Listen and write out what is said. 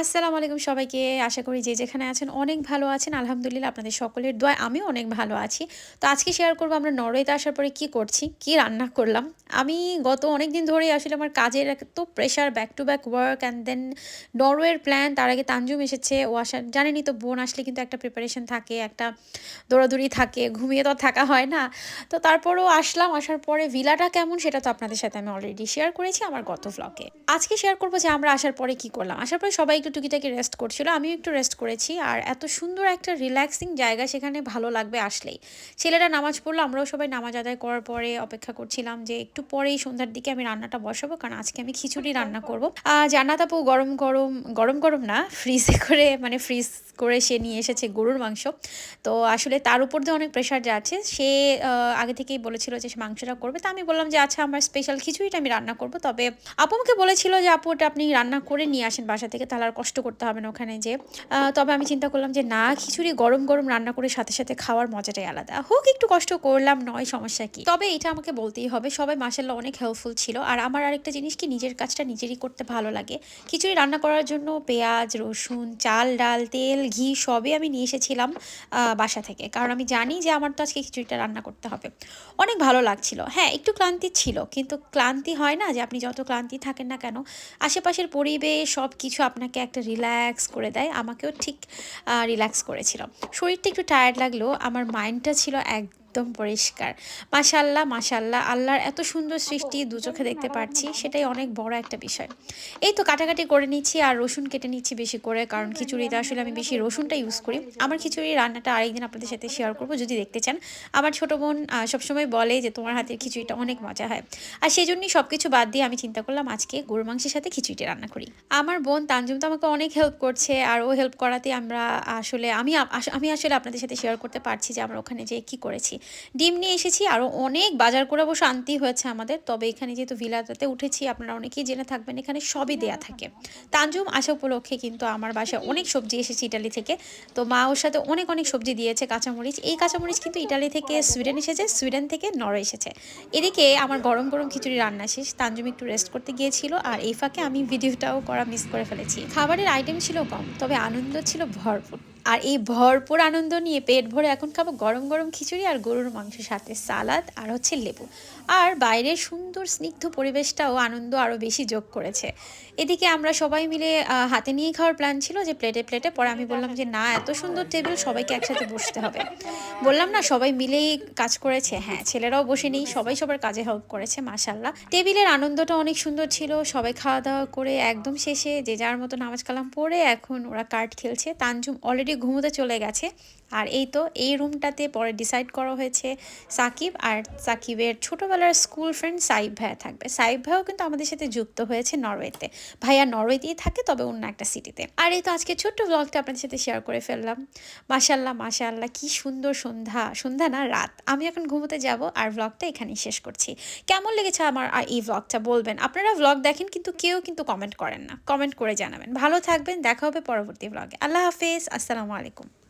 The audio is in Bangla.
আসসালামু আলাইকুম সবাইকে। আশা করি যে যেখানে আছেন অনেক ভালো আছেন। আলহামদুলিল্লাহ আপনাদের সকলের দোয়া আমিও অনেক ভালো আছি। তো আজকে শেয়ার করব আমরা নরওয়েতে আসার পরে কি করছি, কি রান্না করলাম। আমি গত অনেক দিন ধরেই আসলে আমার কাজের এত pressure back to back work and then নরওয়ের প্ল্যান তার আগে তানজুম এসেছে। ও আসার জানেনই তো বোন আসলে কিন্তু একটা প্রিপারেশন থাকে, একটা দৌড়াদৌড়ি থাকে, ঘুমিয়ে তো থাকা হয় না। তো তারপরও আসলাম, আসার পরে ভিলাটা কেমন সেটা তো আপনাদের সাথে আমি অলরেডি শেয়ার করেছি আমার গত ভ্লগে আজকে শেয়ার করব যে আমরা আসার পরে কি করলাম। আসার পরে সবাই একটু টুকিটাকি রেস্ট করছিল আমিও একটু রেস্ট করেছি। আর এত সুন্দর একটা রিল্যাক্সিং জায়গা সেখানে ভালো লাগবে আসলেই। ছেলেরা নামাজ পড়ল আমরাও সবাই নামাজ আদায় করার পরে অপেক্ষা করছিলাম যে একটু পরেই সন্ধ্যার দিকে আমি রান্নাটা বসাবো কারণ আজকে আমি খিচুড়ি রান্না করব। জান্নাত আপু গরম গরম গরম গরম না ফ্রিজে করে মানে ফ্রিজ করে সে নিয়ে এসেছে গরুর মাংস। তো আসলে তার উপর দিয়ে অনেক প্রেশার যাচ্ছে। সে আগে থেকেই বলেছিল যে সে মাংসটা করবে। তা আমি বললাম যে আচ্ছা আমার স্পেশাল খিচুড়িটা আমি রান্না করব। তবে আপু আমাকে বলেছিল যে আপু ওটা আপনি রান্না করে নিয়ে আসেন বাসা থেকে তাহলে আর কষ্ট করতে হবে না ওখানে যে তবে আমি চিন্তা করলাম যে না, খিচুড়ি গরম গরম রান্না করে সাথে সাথে খাওয়ার মজাটাই আলাদা। হোক, একটু কষ্ট করলাম, নয় সমস্যা কি। তবে এটা আমাকে বলতেই হবে, সবাই মাসাল্লাহ অনেক হেল্পফুল ছিল। আর আমার আরেকটা জিনিস কি, নিজের কাজটা নিজেরই করতে ভালো লাগে। খিচুড়ি রান্না করার জন্য পেঁয়াজ, রসুন, চাল, ডাল, তেল, ঘি সবই আমি নিয়ে এসেছিলাম বাসা থেকে। কারণ আমি জানি যে আমার তো আজকে খিচুড়িটা রান্না করতে হবে। অনেক ভালো লাগছিল। হ্যাঁ একটু ক্লান্তি ছিল, কিন্তু ক্লান্তি হয় না যে আপনি যত ক্লান্তি থাকেন না কেন, আশেপাশের পরিবেশ সব কিছু আপনাকে একটা রিল্যাক্স করে দেয়। আমাকেও ঠিক রিল্যাক্স করেছিল। শরীরটা একটু টায়ার্ড লাগলেও আমার মাইন্ডটা ছিল এক একদম পরিষ্কার। মাশাল্লাহ মাশাল্লাহ আল্লাহর এত সুন্দর সৃষ্টি দু চোখে দেখতে পাচ্ছি সেটাই অনেক বড় একটা বিষয়। এই তো কাটাকাটি করে নিচ্ছি আর রসুন কেটে নিচ্ছি বেশি করে, কারণ খিচুড়িতে আসলে আমি বেশি রসুনটা ইউজ করি। আমার খিচুড়ি রান্নাটা আরেকদিন আপনাদের সাথে শেয়ার করব, যদি দেখতে চান। আমার ছোটো বোন সবসময় বলে যে, তোমার হাতের খিচুড়িটা অনেক মজা হয়। আর সেই জন্যই সব কিছু বাদ দিয়ে আমি চিন্তা করলাম, আজকে গরু মাংসের সাথে খিচুড়িটা রান্না করি। আমার বোন তানজুম তো আমাকে অনেক হেল্প করছে, আর ও হেল্প করাতে আমরা আসলে, আমি আমি আসলে আপনাদের সাথে শেয়ার করতে পারছি যে, আমরা ওখানে যে কী করেছি। ডিম নিয়ে এসেছি আরও অনেক বাজার করে অবশ্য আনতেই হয়েছে আমাদের। তবে এখানে যেহেতু ভিলাটাতে উঠেছি, আপনারা অনেকেই জেনে থাকবেন, এখানে সবই দেয়া থাকে। তানজুম আসা উপলক্ষে কিন্তু আমার বাসায় অনেক সবজি এসেছে ইটালি থেকে। তো মা ওর সাথে অনেক অনেক সবজি দিয়েছে, কাঁচামরিচ। এই কাঁচামরিচ কিন্তু ইটালি থেকে সুইডেন এসেছে, সুইডেন থেকে নরওয়ে এসেছে। এদিকে আমার গরম গরম খিচুড়ি রান্না শেষ। তানজুম একটু রেস্ট করতে গিয়েছিল আর এই ফাঁকে আমি ভিডিওটাও করা মিস করে ফেলেছি। খাবারের আইটেম ছিল কম তবে আনন্দ ছিল ভরপুর। আর এই ভরপুর আনন্দ নিয়ে পেট ভরে এখন খাব গরম গরম খিচুড়ি আর গরুর মাংসের সাথে সালাদ আর হচ্ছে লেবু। আর বাইরের সুন্দর স্নিগ্ধ পরিবেশটাও আনন্দ আরও বেশি যোগ করেছে। এদিকে আমরা সবাই মিলে হাতে নিয়ে খাওয়ার প্ল্যান ছিল যে প্লেটে প্লেটে পরে আমি বললাম যে না, এত সুন্দর টেবিল সবাইকে একসাথে বসতে হবে। বললাম না, সবাই মিলেই কাজ করেছে। হ্যাঁ ছেলেরাও বসে নেই, সবাই সবার কাজে হেল্প করেছে মাসাল্লাহ টেবিলের আনন্দটা অনেক সুন্দর ছিল, সবাই খাওয়া দাওয়া করে একদম শেষে যে যার মতো নামাজ কালাম পরে এখন ওরা কার্ড খেলছে। তানজুম অলরেডি ঘুমোতে চলে গেছে। আর এই তো, এই রুমটাতে পরে ডিসাইড করা হয়েছে সাকিব আর সাকিবের ছোটোবেলার স্কুল ফ্রেন্ড সাইব ভাইয়া থাকবে। সাইব ভাইও কিন্তু আমাদের সাথে যুক্ত হয়েছে নরওয়েতে। ভাইয়া নরওয়েতেই থাকে, তবে অন্য একটা সিটিতে আর এই তো আজকে ছোট্ট ব্লগটা আপনাদের সাথে শেয়ার করে ফেললাম। মাসাল্লাহ মাশাল্লাহ কি সুন্দর সন্ধ্যা সন্ধ্যা না রাত। আমি এখন ঘুমোতে যাব আর ব্লগটা এখানেই শেষ করছি। কেমন লেগেছে আমার এই ব্লগটা বলবেন? আপনারা ব্লগ দেখেন কিন্তু কেউ কিন্তু কমেন্ট করেন না। কমেন্ট করে জানাবেন। ভালো থাকবেন, দেখা হবে পরবর্তী ব্লগে আল্লাহ হাফেজ, আসসালামু আলাইকুম।